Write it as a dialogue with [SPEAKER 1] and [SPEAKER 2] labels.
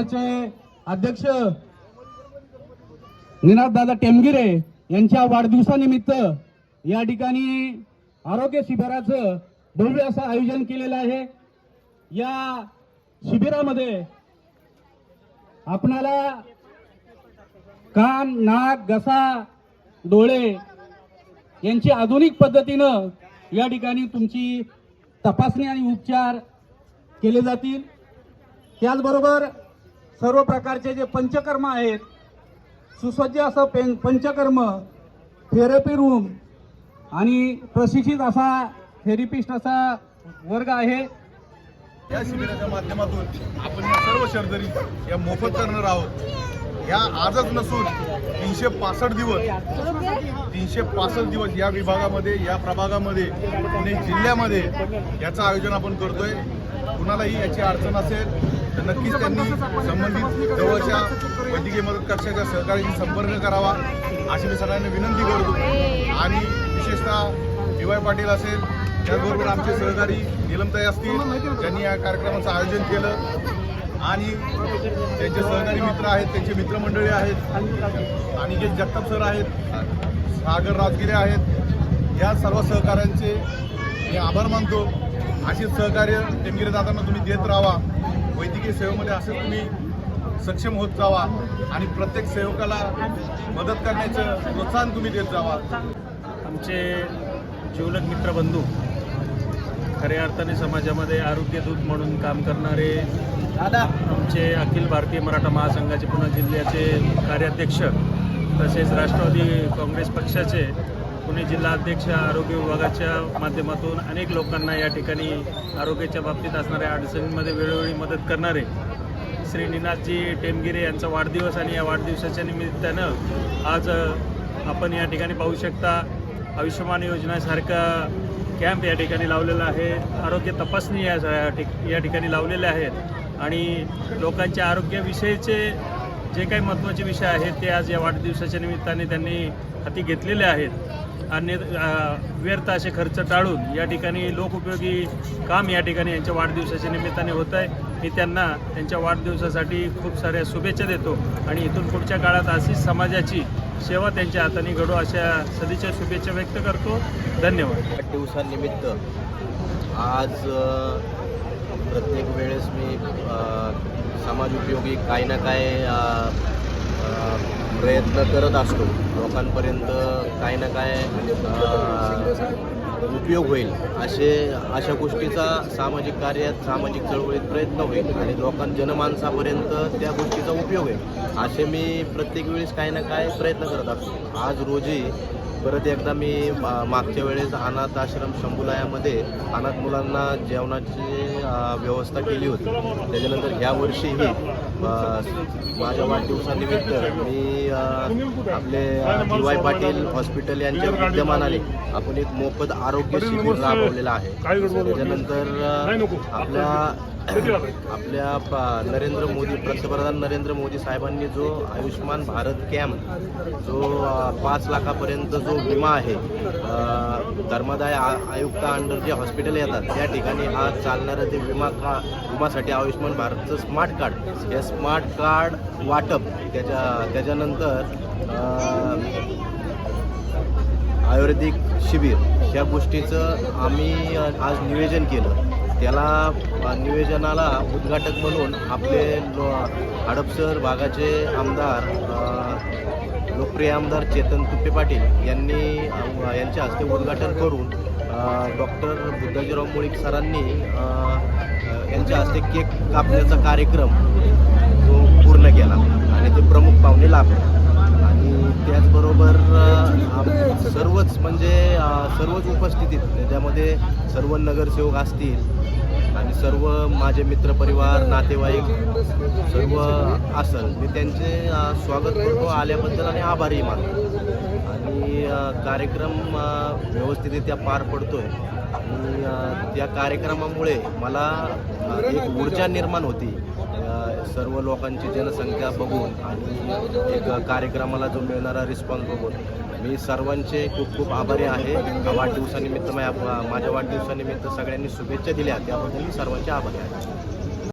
[SPEAKER 1] अध्यक्ष निनाद दादा टेमगिरे यांच्या वाढदिवसानिमित्त या ठिकाणी आरोग्य शिबिराचं भव्य असं आयोजन केलेलं आहे. या शिबिरामध्ये आपणाला कान नाक घसा डोळे यांची आधुनिक पद्धतीनं या ठिकाणी तुमची तपासणी आणि उपचार केले जातील. त्याचबरोबर सर्व प्रकारचे जे पंचकर्म आहेत सुसज्ज असं पेन पंचकर्म थेरपी रूम आणि प्रशिक्षित असा थेरपिस्ट असा वर्ग आहे.
[SPEAKER 2] या शिबिराच्या माध्यमातून आपण या सर्व सर्जरी या मोफत करणार आहोत. या आजच नसून तीनशे पासष्ट दिवस. तीनशे पासष्ट दिवस या विभागामध्ये या प्रभागामध्ये पुणे जिल्ह्यामध्ये याचं आयोजन आपण करतोय. कुणालाही याची अडचण असेल तर नक्कीच त्यांनी संबंधित जवळच्या वैद्यकीय मदत कक्षाच्या सहकार्याशी संपर्क करावा अशी मी सगळ्यांना विनंती करतो. आणि विशेषतः डी वाय पाटील असेल त्याचबरोबर आमचे सहकारी निलमताई असतील ज्यांनी या कार्यक्रमाचं आयोजन केलं. आणि त्यांचे सहकारी मित्र आहेत त्यांचे मित्रमंडळी आहेत आणि जे जगताप सर आहेत सागर राजगिरे आहेत या सर्व सहकाऱ्यांचे मी आभार मानतो. असेच सहकार्य टेमगिरे दादांना तुम्ही देत राहा. वैद्यकीय सेवेमध्ये असे तुम्ही सक्षम होत जावा आणि प्रत्येक सेवकाला मदत करण्याचं प्रोत्साहन तुम्ही देत जावा.
[SPEAKER 3] आमचे जिवलग मित्रबंधू खऱ्या अर्थाने समाजामध्ये आरोग्य दूत म्हणून काम करणारे आमचे अखिल भारतीय मराठा महासंघाचे पुणे जिल्ह्याचे कार्याध्यक्ष तसेच राष्ट्रवादी काँग्रेस पक्षाचे पुणे जिल्हा अध्यक्ष आरोग्य विभागाच्या माध्यमातून अनेक लोकांना या ठिकाणी आरोग्याच्या बाबतीत असणाऱ्या अडचणींमध्ये वेळोवेळी मदत करणारे श्री निनाथजी टेमगिरे यांचा वाढदिवस आणि या वाढदिवसाच्या निमित्तानं आज आपण या ठिकाणी पाहू शकता आयुष्यमान योजनेसारखा कॅम्प या ठिकाणी लावलेला आहे. आरोग्य तपासणी या या ठिक- या ठिकाणी लावलेल्या आहेत. आणि लोकांच्या आरोग्याविषयीचे जे काही महत्त्वाचे विषय आहेत ते आज या वाढदिवसाच्या निमित्ताने त्यांनी हाती घेतलेले आहेत. आणि व्यर्थ असे खर्च टाळून या ठिकाणी लोकउपयोगी काम या ठिकाणी यांच्या वाढदिवसाच्या निमित्ताने होत आहे. मी त्यांना त्यांच्या वाढदिवसासाठी खूप साऱ्या शुभेच्छा देतो. आणि इथून पुढच्या काळात अशीच समाजाची सेवा त्यांच्या हाताने घडो अशा सदिच्छा शुभेच्छा व्यक्त करतो. धन्यवाद.
[SPEAKER 4] आठ दिवसानिमित्त आज प्रत्येक वेळेस मी समाज उपयोगी काही ना काय प्रयत्न करत असतो. लोकांपर्यंत काही ना काय उपयोग होईल असे अशा गोष्टीचा सामाजिक कार्यात सामाजिक चळवळीत प्रयत्न होईल आणि लोकां जनमानसापर्यंत त्या गोष्टीचा उपयोग होईल. असे मी प्रत्येक वेळेस काही ना काय प्रयत्न करत असतो. आज रोजी परत एकदा मी मा- मागच्या वेळेस अनाथ आश्रम शंभुलायामध्ये अनाथ मुलांना जेवणाची व्यवस्था केली होती. त्याच्यानंतर ह्या वर्षीही माझ्या वाढदिवसानिमित्त मी आपले डी वाय पाटील हॉस्पिटल यांच्या विद्यमानाने आपण एक मोफत आरोग्य शिबिर राबवलेलं आहे. त्याच्यानंतर आपल्या आपल्या नरेंद्र मोदी पंतप्रधान नरेंद्र मोदी साहेबांनी जो आयुष्यमान भारत कॅम्प जो पाच लाखापर्यंत जो विमा आहे धर्मादाय आयुक्त अंडर जे हॉस्पिटल येतात त्या ठिकाणी आज चालणारं जे विमा का विमासाठी आयुष्यमान भारतचं स्मार्ट कार्ड हे स्मार्ट कार्ड वाटप त्याच्या त्याच्यानंतर आयुर्वेदिक शिबिर ह्या गोष्टीचं आम्ही आज नियोजन केलं. त्याला निवेदनाला नियोजनाला उद्घाटक म्हणून आपले लो हडपसर भागाचे आमदार लोकप्रिय आमदार चेतन तुप्पे पाटील यांनी यांच्या हस्ते उद्घाटन करून डॉक्टर बुद्धाजीराव मुळीक सरांनी यांच्या हस्ते केक कापण्याचा कार्यक्रम तो पूर्ण केला आणि ते प्रमुख पाहुणे लाभले. त्याचबरोबर सर्वच म्हणजे सर्वच उपस्थितीत त्यामध्ये सर्व नगरसेवक असतील आणि सर्व माझे मित्रपरिवार नातेवाईक सर्व असल मी त्यांचे स्वागत करतो आल्याबद्दल आणि आभारही मानतो. आणि कार्यक्रम व्यवस्थितरित्या पार पडतोय. आणि या त्या कार्यक्रमामुळे मला एक ऊर्जा निर्माण होती. सर्व लोकांची जनसंख्या बघून आणि एक कार्यक्रमाला जो मिळणारा रिस्पॉन्स बघून मी सर्वांचे खूप खूप आभारी आहे. वाढदिवसानिमित्त मा- माझ्या वाढदिवसानिमित्त सगळ्यांनी शुभेच्छा दिल्या. त्याबद्दल मी सर्वांचे आभारी आहे.